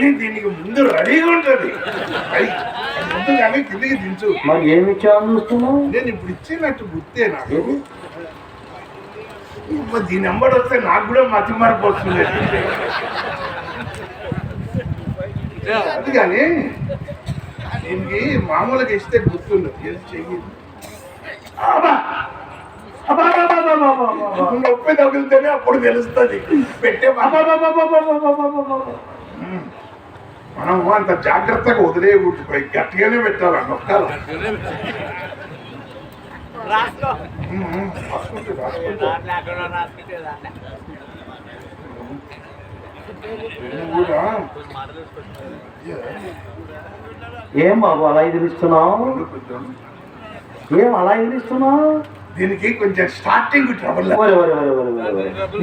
నేను దీనికి ముందు రెడీగా ఉంటుంది ముందు కానీ కిందికి దించు మరి ఏమి చూస్తున్నావు నేను ఇప్పుడు ఇచ్చినట్టు గుర్తే నాకు దీని నెంబర్ వస్తే నాకు కూడా మతి మార్పు వస్తుంది అది కానీ దీనికి మామూలుగా ఇస్తే గుర్తుండదు. నొప్పి తగిలితేనే అప్పుడు తెలుస్తుంది పెట్టే అబ్బా, అబ్బా, అబ్బా, అబ్బా, అబ్బా, అబ్బా, అబ్బా, అబ్బా. ఉమ్. మనం అంత జాగ్రత్తగా వదిలేయకూడదు. పోయి గట్టిగానే పెట్టాలి నొక్కాలి. ఏం బాబు అలా ఎదిరిస్తున్నావు ఏం అలా ఎదిరిస్తున్నావు దీనికి కొంచెం స్టార్టింగ్ ట్రబుల్.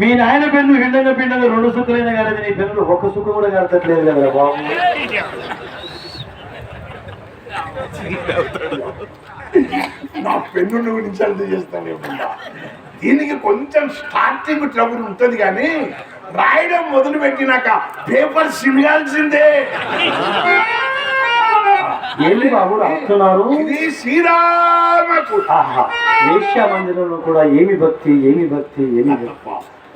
మీ నాయన పెన్ను హిండంగా పిండంగా రెండు సుఖులైన కానీ నీ పెన్నులు ఒక్క సుఖం కూడా కడతట్లేదు కదా బాబు. నా పెన్ను గురించి అర్థం చేస్తాను దీనికి కొంచెం స్టార్టింగ్ ట్రబుల్ ఉంటుంది కానీ రాయడం మొదలు పెట్టినాక పేపర్ సిమిగాల్సిందే ఏంటి బాబు రాస్తున్నారు? ఇది శ్రీరామకు. మందిరంలో కూడా ఏమి భక్తి ఏమి భక్తి ఏమి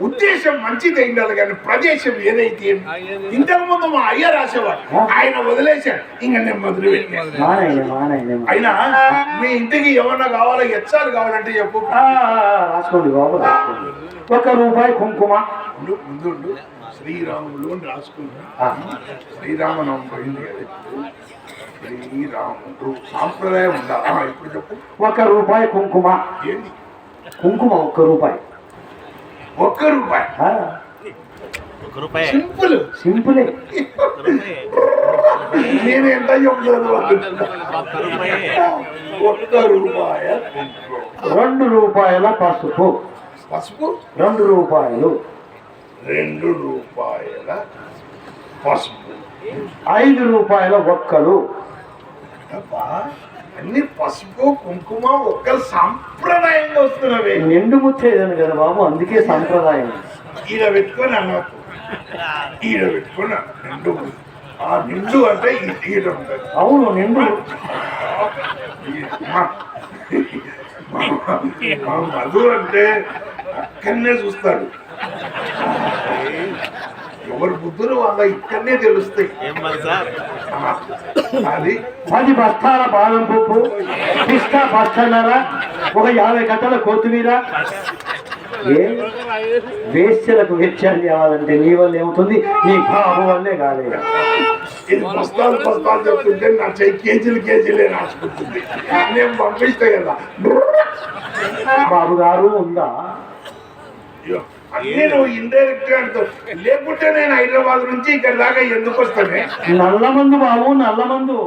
ఉద్దేశం మంచిది ఉండాలి కానీ ప్రదేశం ఏదైతే. ఇంతకు ముందు మా అయ్య రాసేవాడు. ఆయన వదిలేశాడు. ఇంకా నేను మొదలు అయినా మీ ఇంటికి ఏమన్నా కావాలో? ఎచ్చాలు కావాలంటే చెప్పు. ఆ, రాసుకోండి బాబు రాసుకోండి. ఒక రూపాయి కుంకుమ. ముందు. శ్రీరాములు అని రాసుకుంటా. శ్రీరామనవం పోయింది కదా. శ్రీరాముడు సాంప్రదాయం ఆ, ఇప్పుడు చెప్పు. ఒక రూపాయి కుంకుమ. ఏంది? కుంకుమ ఒక్క రూపాయి. ఒక్క రూపాయి? ఆ, ఒక రూపాయి. సింపుల్. సింపులే. నేను ఎంత చెప్తాను ఒక్క రూపాయ. రెండు రూపాయల పసుపు. పసుపు? రెండు రూపాయలు. రెండు రూపాయల పసుపు. ఐదు రూపాయల ఒక్కలు. అన్ని పసుపు కుంకుమ ఒక్క సాంప్రదాయంగా వస్తున్నవే. నిండు ముచ్చేదాను కదా బాబు అందుకే సంప్రదాయం. ఈడ పెట్టుకొని అన్నట్టు ఈడ పెట్టుకొని నిండు ఆ నిండు అంటే ఈ ఈడ ఉంటుంది. అవును నిండు మధు అంటే అక్కడనే చూస్తాడు. ఎవరి బుద్ధులు వాళ్ళ ఇక్కడనే తెలుస్తాయి. అది పది బస్తాల బాదం పప్పు పిస్తా బస్తన్నర ఒక యాభై కట్టల కొత్తిమీర. ఏ? వేశ్యలకు వెచ్చాలు కావాలంటే నీ వల్ల ఏమవుతుంది నీ బాబు వల్లే కాలేదు. ఇది బస్తాలు బస్తాలు చెప్తుంటే నా చెయ్యి కేజీలు కేజీలే రాసుకుంటుంది. నేను పంపిస్తే కదా. బాబు గారు ఉందా? అన్నీ నువ్వు ఇండైరెక్ట్గా లేకుంటే నేను హైదరాబాద్ నుంచి ఇక్కడ దాకా ఎందుకు వస్తానే? నల్లమందు బాబు నల్లమందు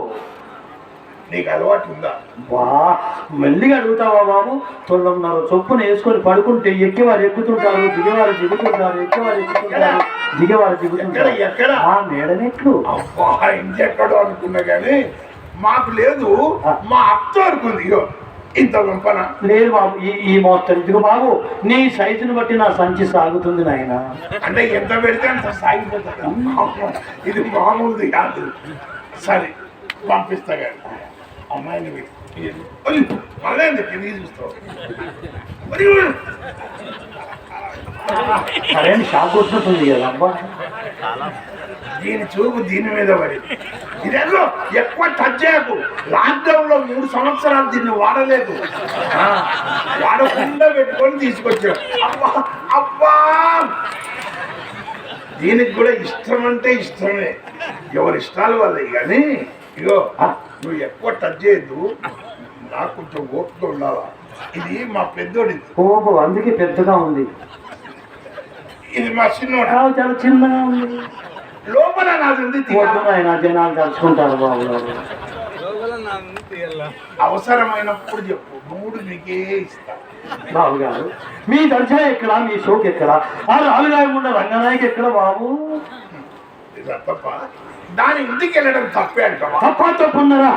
నీకు అలవాటు ఉందా? వా మెల్లిగా అడుగుతావా బాబు? తొందరన్నర చొప్పున వేసుకొని పడుకుంటే ఎక్కేవారు ఎక్కుతుంటారు దిగేవారు దిగుతుంటారు ఎక్కేవారు ఎక్కుతుంటారు దిగేవారు దిగుతుంటారు. ఎక్కడ, ఎక్కడ? ఆ మేడనెట్లు. అబ్బా ఇంకెక్కడో అనుకున్నా కానీ మాకు లేదు. మా అత్త ఇగో. ఇంత పంపన లేదు బాబు ఈ ఈ మొత్తం ఇదిగో బాబు? నీ సైజుని బట్టి నా సంచి సాగుతుంది నాయన. అంటే ఎంత పెడితే అంత సాగిపోతుంది. ఇది మామూలుది కాదు. సరే పంపిస్తా కానీ అమ్మాయిని మళ్ళీ చూస్తావు. ఒయ్. సరే షాక్ వస్తుంటుంది కదా అబ్బా. దీని చూపు దీని మీద పడింది. ఇదేదో ఎక్కువ టచ్ చేయకు. లాక్డౌన్లో మూడు సంవత్సరాలు దీన్ని వాడలేదు. వాడకుండా పెట్టుకొని తీసుకొచ్చావు అబ్బా అబ్బా! దీనికి కూడా ఇష్టం అంటే ఇష్టమే. ఎవరి ఇష్టాలు వాళ్ళవి కానీ ఇగో నువ్వు ఎక్కువ టచ్ చేయొద్దు. నాకు కొంచెం ఓపిక ఉండాలా? ఇది మా పెద్దోడిది. ఓహో అందుకే పెద్దగా ఉంది. ఇది మా చిన్నోడు. చాలా చిన్నగా ఉంది. లోపల నాది? నాయన జనాలు తలుచుకుంటారు బాబు. అవసరమైనప్పుడు చెప్పు. మూడు నీకే ఇస్తా. బాబు గారు మీ దర్శన ఎక్కడ మీ షోక్ ఎక్కడ? ఆ రావిరాయకుండా రంగనాయకి ఎక్కడ బాబు? ఇది తప్ప దాని ఇంటికి వెళ్ళడం తప్పే అంటావా తప్ప తప్పున్నారా?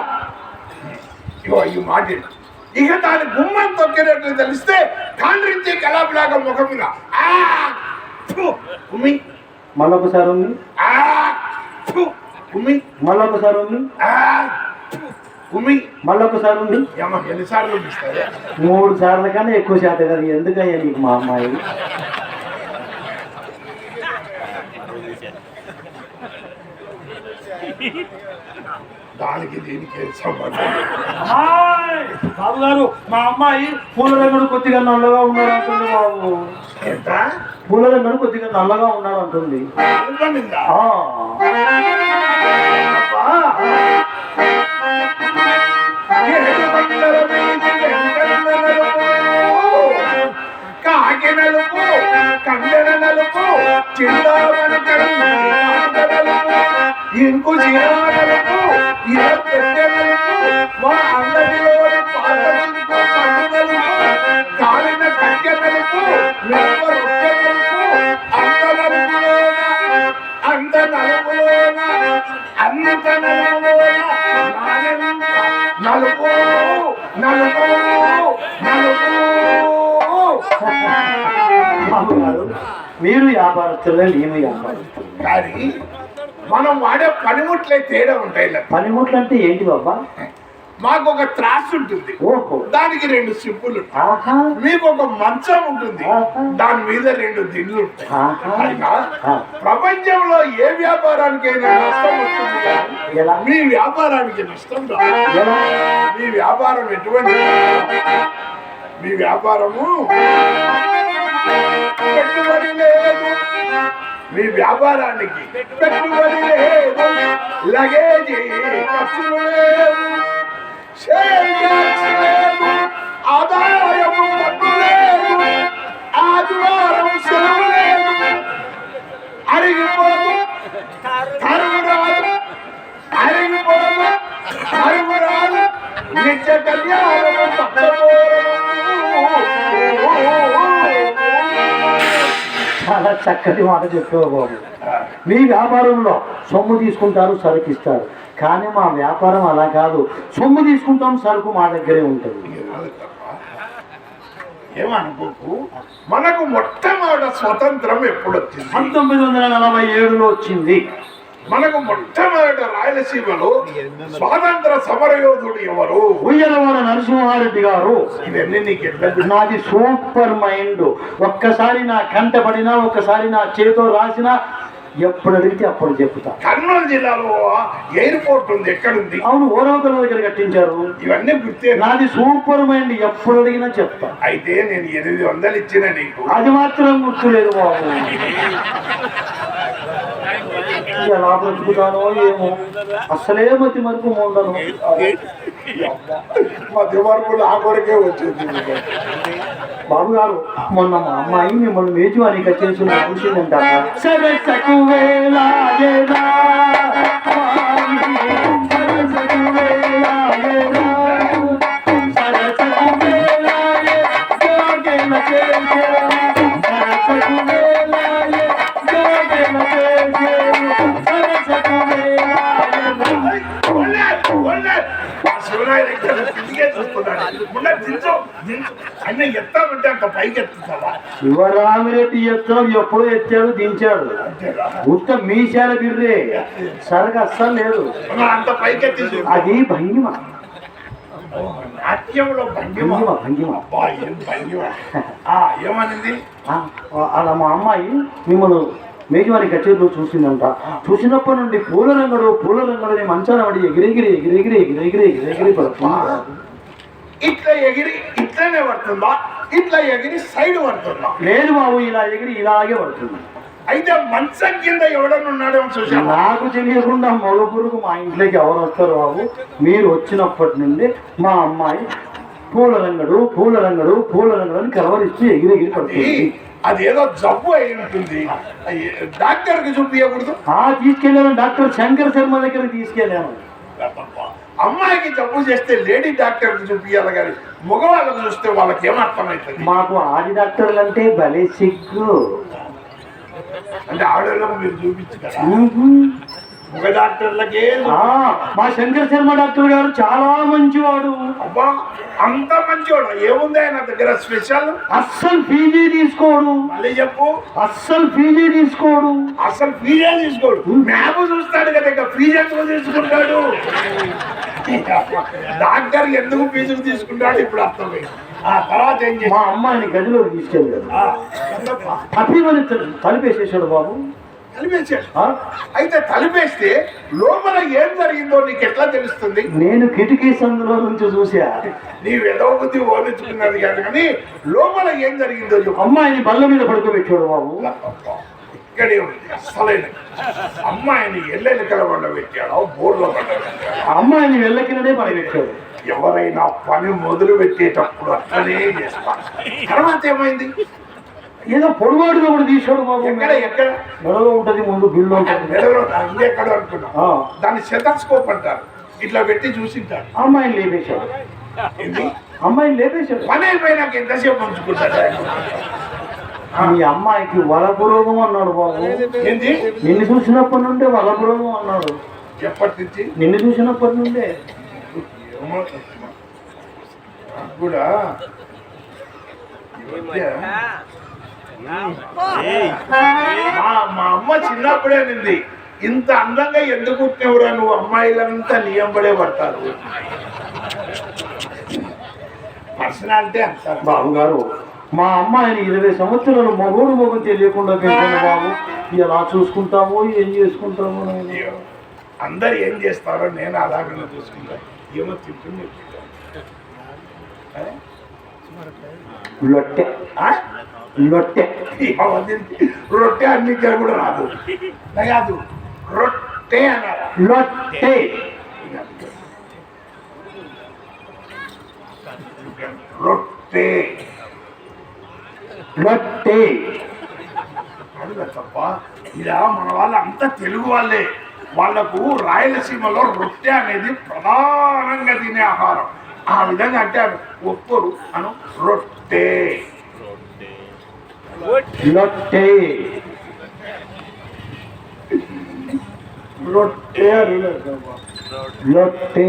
ఇగో ఈ మాట. ఇక దాని గుమ్మం తొక్కినట్లు తెలిస్తే కాండ్రించి కలాబిలాగా ముఖం మీద. ఆ! మళ్ళొకసారి ఉంది మళ్ళొకసారి ఉంది మళ్ళొకసారి ఉంది ఎన్నిసార్లు మూడు సార్లు కన్నా ఎక్కువ శాతం కదా ఎందుకయ్యా నీకు మా అమ్మాయి? దానికి బాబు గారు మా అమ్మాయి పూల రంగుడు కొద్దిగా నల్లగా ఉన్నాడు అంటుంది బాబు. ఎంత రంగుడు కొద్దిగా నల్లగా ఉన్నాడు అంటుంది కాకి నలుపు కండెన నలుపు చింతామణి ఇంకు మీరు వ్యాపారస్తులే మేము వ్యాపారస్తులు కానీ మనం వాడే పనిముట్లే తేడా ఉంటాయి. పనిముట్లు అంటే ఏంటి బాబా? మాకు ఒక త్రాసు ఉంటుంది. దానికి రెండు సిప్పులు మీకు ఒక మంచం ఉంటుంది. దాని మీద రెండు దిండ్లు ఉంటాయి. అయినా. ప్రపంచంలో ఏ వ్యాపారానికైనా నష్టం వస్తుంది మీ వ్యాపారానికి నష్టం మీ వ్యాపారం ఎటువంటి? మీ వ్యాపారము పెట్టుబడి లేదు. మీ వ్యాపారానికి పెట్టుబడి లేదు. లగేజీ ఖర్చులు లేదు ఆదాయము పన్ను లేదు ఆదివారం సెలవు లేదు అరిగిపోదు తరువు రాదు అరిగిపోదు రాదు నిత్య కళ్యాణము చాలా చక్కటి మాట చెప్పావు మీ వ్యాపారంలో సొమ్ము తీసుకుంటారు సరుకు కానీ మా వ్యాపారం అలా కాదు. సొమ్ము తీసుకుంటాం సరుకు మా దగ్గరే ఉంటుంది. ఏమనుకోకు? మనకు మొట్టమొదటి స్వతంత్రం ఎప్పుడు వచ్చింది పంతొమ్మిది వందల నలభై ఏడులో వచ్చింది. మనకు మొట్టమొదటి రాయలసీమలో స్వాతంత్ర సమరయోధుడు ఎవరు? ఉయ్యలవాడ నరసింహారెడ్డి గారు. ఇవన్నీ నీకు నాది సూపర్ మైండ్. ఒక్కసారి నా కంట పడినా ఒక్కసారి నా చేతో రాసినా ఎప్పుడు అడిగితే అప్పుడు చెప్తా. కర్నూలు జిల్లాలో ఎయిర్పోర్ట్ ఉంది ఎక్కడుంది? అవును ఓరవకల దగ్గర కట్టించారు. ఇవన్నీ గుర్తే నాది సూపర్ మైండ్ ఎప్పుడు అడిగినా చెప్తా. అయితే నేను ఎనిమిది వందలు ఇచ్చిన నీకు. అది మాత్రం గుర్తులేదు బాబు. ఎలా బ్రతుకుతానో ఏమో. అసలే మతి మరుపు ఉండను. మధ్య వరకు నా కొరకే వచ్చింది. బాబు గారు మొన్న మా అమ్మాయి మిమ్మల్ని మేజువాణి కట్టేసి చూసిందంట వేలాగేదా. శివరాయ దగ్గర తిరిగే చూస్తున్నాడు. ముందు దించు దించు అన్న ఎత్తామంటే అంత పైకి ఎత్తుతావా? శివరామిరెడ్డి ఎత్తడం ఎప్పుడో ఎత్తాడు దించాడు. ఉత్త మీశాల బిర్రే. సరగా అస్సలు లేదు. అంత పైకెత్తి. అది భంగిమ. నాట్యంలో భంగిమ. ఏమనింది? అలా మా అమ్మాయి మిమ్మల్ని మేజవారి కచేరీలో చూసిందంట. చూసినప్పటి నుండి పూల రంగుడు పూల రంగుడని మంచాన పడి ఎగిరెగిరి ఎగిరెగిరి ఎగిరెగిరి ఎగిరెగిరి పడుతుంది. ఇట్లా ఎగిరి ఇట్లనే పడుతుందా? ఇట్లా ఎగిరి సైడ్ పడుతుందా? లేదు బాబు ఇలా ఎగిరి ఇలాగే పడుతుంది. అయితే మంచం కింద ఎవడన్నా ఉన్నాడేమో చూసావా నాకు తెలియకుండా మగ పురుగు మా ఇంట్లోకి ఎవరు వస్తారు బాబు? మీరు వచ్చినప్పటి నుండి మా అమ్మాయి పూల రంగడు పూల రంగడు పూల రంగడు అని కలవరిస్తూ ఎగిరెగిరి పడుతుంది. అదేదో జబ్బు అయి ఉంటుంది. డాక్టర్కి చూపించకూడదు ఆ తీసుకెళ్ళాను. డాక్టర్ శంకర్ శర్మ దగ్గరికి తీసుకెళ్ళాను. అమ్మాయికి జబ్బు చేస్తే లేడీ డాక్టర్కి చూపించాలి కానీ మగవాళ్ళకి చూస్తే వాళ్ళకి ఏమర్థమవుతుంది మాకు ఆది డాక్టర్లు అంటే భలే సిగ్గు. అంటే ఆడవాళ్ళకు మీరు చూపించు కదా. ఊహు. ఒక డాక్టర్లకే ఆ, మా శంకర్ శర్మ డాక్టర్ గారు చాలా మంచివాడు. అబ్బా అంత మంచోడు ఏముంది ఆయన దగ్గర స్పెషల్? అస్సలు ఫీజే తీసుకోడు. మళ్ళీ చెప్పు. అస్సలు ఫీజే తీసుకోడు. అసలు ఫీజే తీసుకోడు. మ్యాప్ చూస్తాడు కదా ఇక ఫీజు తీసుకుంటాడు. డాక్టర్ ఎందుకు ఫీజు తీసుకుంటాడు ఇప్పుడు అర్థమైంది. ఆ తర్వాత ఏం మా అమ్మాయిని గదిలోకి తీసుకెళ్ళాడు. తలిపేసేసాడు బాబు. తలిపేసాడు అయితే తలిపేస్తే లోపల ఏం జరిగిందో నీకు ఎట్లా తెలుస్తుంది? నేను కిటికీ సందులో నుంచి చూసా నీ వెదవ బుద్ధి ఓడించుకున్నది కాదు కానీ లోపల ఏం జరిగిందో అమ్మాయిని బల్ల మీద పడుకోబెట్టాడు బాబు. ఇక్కడే ఉంది అసలైన. అమ్మాయిని ఎల్లెలికల పెట్టాడు బోర్ల ఆ అమ్మాయిని వెళ్ళకినదే పడబెట్టాడు. ఎవరైనా పని మొదలు పెట్టేటప్పుడు అట్లనే చేస్తారు తర్వాత ఏమైంది? ఏదో పొడుగాడుగా కూడా తీసాడు బాబు. ఎక్కడ ఎక్కడ? మెడలో ఉంటది ముందు బిల్లు ఉంటుంది. మెడలో ఇంకెక్కడ అనుకున్నా ఆ, దాన్ని శతస్కోప్ అంటారు. ఇట్లా పెట్టి చూసింటారు. ఆ అమ్మాయిని లేపేశాడు. అమ్మాయిని లేపేశాడు. పని అయిపోయినాక ఎంతసేపు ఉంచుకుంటాడు? మీ అమ్మాయికి వలపురోగం అన్నాడు బాబు. ఏంది? నిన్ను చూసినప్పటి నుండే వలపురోగం అన్నాడు. ఎప్పటి నుంచి? నిన్ను చూసినప్పటి నుండే. కూడా మా మా అమ్మ చిన్నప్పుడే నింది ఇంత అందంగా ఎందుకు పుట్టినవురా నువ్వు అమ్మాయిలంతా నియంబడే పడతారు. పర్సనాలిటీ అంటారు బాబు గారు మా అమ్మాయిని ఇరవై సంవత్సరాలు మగోడు మగం తెలియకుండా పెంచాను బాబు. ఎలా చూసుకుంటామో ఏం చేసుకుంటామో అందరు ఏం చేస్తారో నేను అలాగనే చూసుకుంటా. ఏమో తింటుంది లొట్టె. లొట్టె రొట్టె అన్ని ఇక్కడ కూడా రాదు. కాదు రొట్టె అన్నారా. లొట్టె రొట్టె. లొట్టె అడుగు తప్ప ఇలా మన వాళ్ళు అంతా తెలుగు వాళ్ళే. వాళ్ళకు రాయలసీమలో రొట్టె అనేది ప్రధానంగా తినే ఆహారం. ఆ విధంగా అంటే ఒప్పురు అను రొట్టె. లొట్టె రొట్టె అని లొట్టె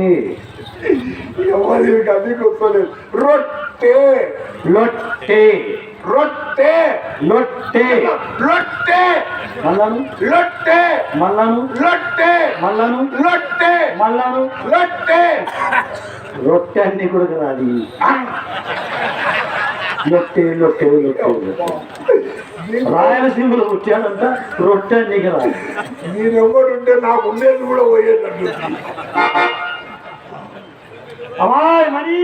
ఎవరి అది గొప్పలేదు రొట్టె లొట్టె రొట్టె లొట్టె రొట్టె మళ్ళాను. లొట్టె మళ్ళాను. లొట్టె మళ్ళాను. లొట్టె మళ్ళాను. లొట్టె రొట్టె అన్ని కూడా రాది. లొట్టె లొట్టె లొట్టె. రాయలసీమలో వచ్చాడంట రొట్టె అన్ని రాదు మీరెవ్వరు ఉంటే నాకు ఉండేది కూడా పోయేటట్టు. అమ్మాయి మరి